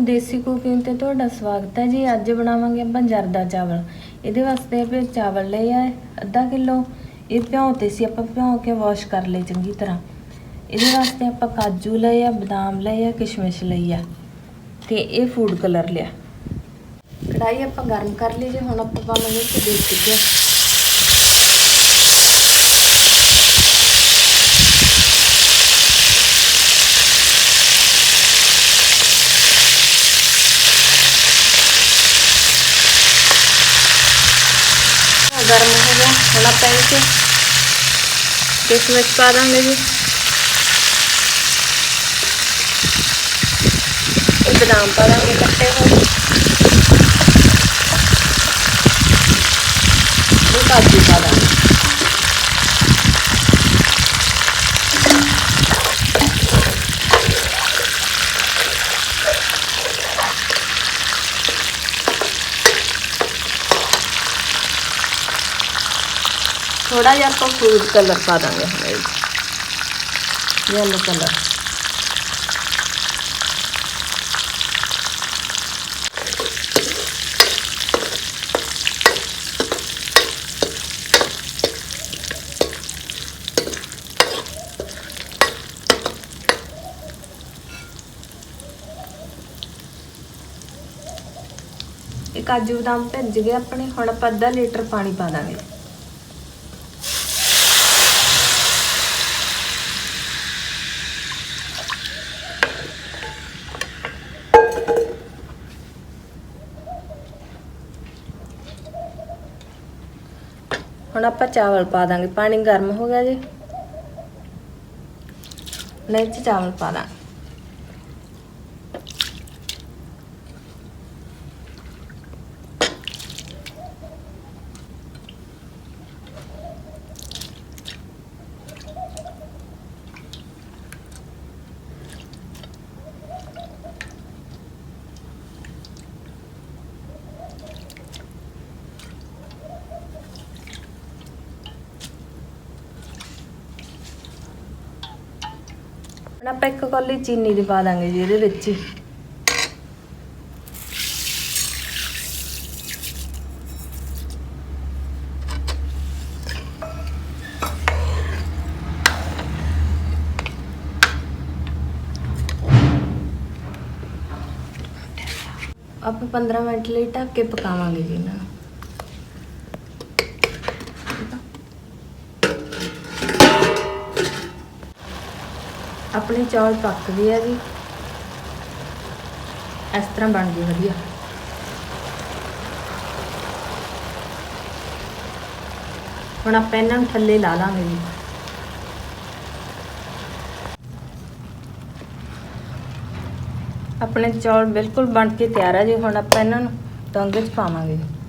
ਦੇਸੀ cooking ਤੇ ਤੁਹਾਡਾ ਸਵਾਗਤ ਹੈ ਜੀ। ਅੱਜ ਬਣਾਵਾਂਗੇ ਆਪਾਂ ਜਰਦਾ ਚਾਵਲ। ਇਹਦੇ ਵਾਸਤੇ ਆਪਾਂ ਚਾਵਲ ਲਏ ਆ ਅੱਧਾ ਕਿਲੋ। ਇਹ ਭਿਉਂ ਤੇ ਸੀ, ਆਪਾਂ ਭਿਉਂ ਕੇ ਵਾਸ਼ ਕਰ ਲਏ ਚੰਗੀ ਤਰ੍ਹਾਂ। ਇਹਦੇ ਵਾਸਤੇ ਆਪਾਂ ਕਾਜੂ ਲਏ ਆ, ਬਦਾਮ ਲਏ ਆ, ਕਿਸ਼ਮਿਸ਼ ਲਈ ਆ। ਤੇ ਇਹ ਫੂਡ ਕਲਰ ਲਿਆ। ਕੜਾਈ ਆਪਾਂ ਗਰਮ ਕਰ ਲਈ ਜੇ, ਹੁਣ ਆਪਾਂ ਪਾਵਾਂਗੇ ਦੇਸੀ ਘਿਓ। ਗਰਮ ਹੋ ਗਿਆ ਹੁਣ ਆਪਾਂ ਇਹ 'ਚ ਕਿਸ਼ਮਿਸ਼ ਪਾ ਦਾਂਗੇ ਜੀ। ਇਹ ਬਦਾਮ ਪਾ ਦਾਂਗੇ ਕੱਟੇ ਹੋਏ ਇਹ ਥੋੜਾ ਜਿਹਾ ਆਪਾਂ ਫੂਡ ਕਲਰ ਪਾ ਦਾਂਗੇ ਹੁਣ ਇਹ ਯੈਲੋ ਕਲਰ ਇਹ ਕਾਜੂ ਬਦਾਮ ਭਿੱਜ ਗਏ ਆਪਣੇ, ਹੁਣ ਆਪਾਂ ਅੱਧਾ ਲੀਟਰ ਪਾਣੀ ਪਾ ਦਾਂਗੇ। ਹੁਣ ਆਪਾਂ ਚਾਵਲ ਪਾ ਦਾਂਗੇ। ਪਾਣੀ ਗਰਮ ਹੋ ਗਿਆ ਜੀ। ਨਹੀਂ ਚ ਚਾਵਲ ਪਾ ਦਾਂਗੇ। ਹੁਣ ਆਪਾਂ ਇੱਕ ਕੌਲੀ ਚੀਨੀ ਦੀ ਪਾ ਦਾਂਗੇ ਜੀ ਇਹਦੇ ਵਿੱਚ। ਹੀ ਆਪਾਂ 15 ਮਿੰਟ ਲਈ ਢੱਕ ਕੇ ਪਕਾਵਾਂਗੇ ਜੀ ਇਹਨਾਂ ਨੂੰ। ਆਪਣੇ ਚੌਲ ਪੱਕਦੇ ਆ ਜੀ। ਇਸ ਤਰ੍ਹਾਂ ਬਣ ਗਏ ਵਧੀਆ। ਹੁਣ ਆਪਾਂ ਇਹਨਾਂ ਨੂੰ ਥੱਲੇ ਲਾ ਲਾਂਗੇ ਜੀ। ਆਪਣੇ ਚੌਲ ਬਿਲਕੁਲ ਬਣ ਕੇ ਤਿਆਰ ਆ ਜੀ। ਹੁਣ ਆਪਾਂ ਇਹਨਾਂ ਨੂੰ ਤੰਗ 'ਚ ਪਾਵਾਂਗੇ। ਜੀ